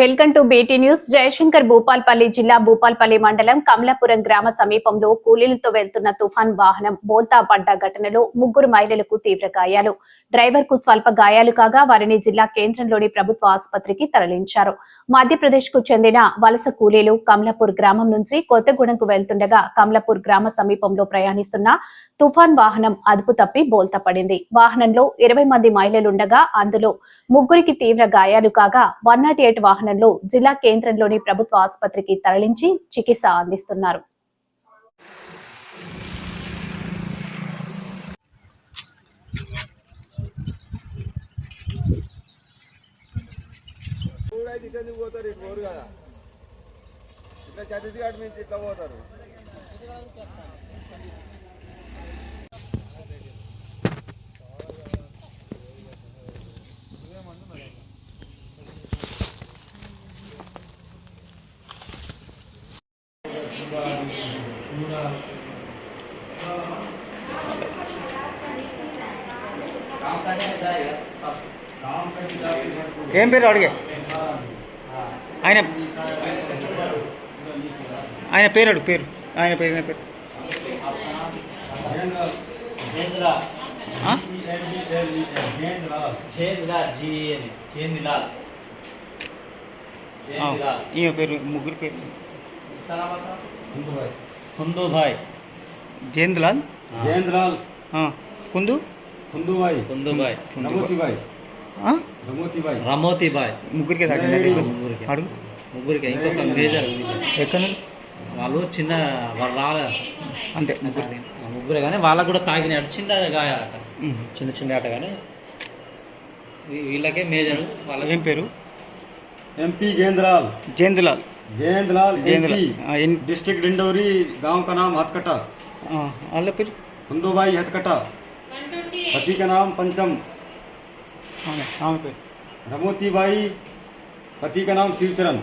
Welcome to BT news. Jayashankar Bhupalpally జిల్లా భూపాల్పల్లి మండలం కమలాపురం గ్రామ సమీపంలో కూలీలతో వెళ్తున్న తుఫాన్ వాహనం బోల్తా పడ్డ ఘటనలో ముగ్గురు మహిళలకు తీవ్ర గాయాలు. డ్రైవర్కు స్వల్ప గాయాలు కాగా వారిని జిల్లా కేంద్రంలోని ప్రభుత్వ ఆసుపత్రికి తరలించారు. మధ్యప్రదేశ్కు చెందిన వలస కూలీలు కమలాపూర్ గ్రామం నుంచి కొత్తగూడెంకు వెళ్తుండగా కమలాపూర్ గ్రామ సమీపంలో ప్రయాణిస్తున్న తుఫాన్ వాహనం అదుపు తప్పి బోల్తా పడింది. వాహనంలో ఇరవై మంది మహిళలుండగా అందులో ముగ్గురికి తీవ్ర గాయాలు కాగా వన్ నాట్ ఎయిట్ వాహనంలో జిల్లా కేంద్రంలోని ప్రభుత్వ ఆసుపత్రికి తరలించి చికిత్స అందిస్తున్నారు. ఇట్లా ఎందుకు పోతారు ఇట్లా ఛత్తీస్గఢ్ నుంచి ఇట్లా పోతారు. ఏం పేరు అడిగే? ఆయన ఆయన పేరు అడుగు పేరు. ఆయన పేరు ఆయన పేరు. ఈమె పేరు ముగ్గురు పేరు कुंदू भाई జయంత్లాల్ జయేంద్రాల్ ఆ, కుందు కుందుబాయి कुंदू भाई రమోతిబాయి ఆ? రమోతిబాయి రమోతి బాయ్ ముగ్గురికి తాకింది ముగ్గురికి. అడుగు ముగ్గురికి ఇంకొక మేజర్ ఎక్కడ వాళ్ళు చిన్న వాళ్ళు రాలే అంతే ముగ్గురు ఆ ముగ్గురే కానీ వాళ్ళకు కూడా తాకినాడు చిన్న గాయాలట ఉమ్. చిన్న చిన్న ఆట కానీ వీ- వీళ్ళకే మేజర్ వాళ్ళకి ఏం పేరు MP गेंद्राल जेंदलाल Gendlal जेंदलाल in district Dindori गाँव का नाम हथकटा हाँ अल फिर फुंदोबाई हथकटा पति का नाम पंचम हाँ हाँ पे रमोती बाई पति का नाम शिवचरण